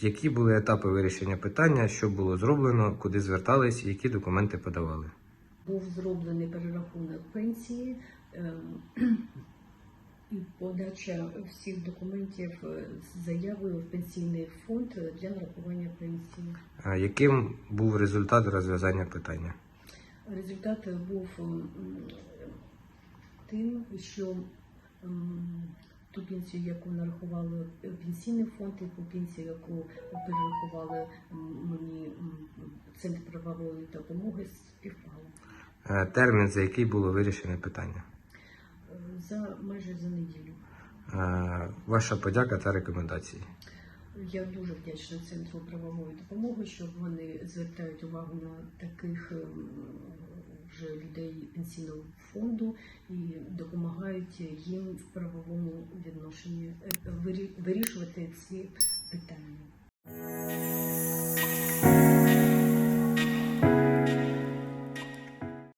Які були етапи вирішення питання, що було зроблено, куди звертались, які документи подавали? Був зроблений перерахунок пенсії ем, і подача всіх документів е, з заявою в пенсійний фонд для нарахування пенсії. А Яким був результат розв'язання питання? Результат був тим, що ту пенсію, яку нарахували пенсійний фонд, і ту пенсію, яку перерахували мені центр правової допомоги, співпало. Е, Термін, за який було вирішене питання? Е, За майже за неділю. Е, Ваша подяка та рекомендації. Я дуже вдячна центру правової допомоги, що вони звертають увагу на таких ем, людей пенсійного фонду і допомагають їм в правовому відношенні е, вирішувати ці питання.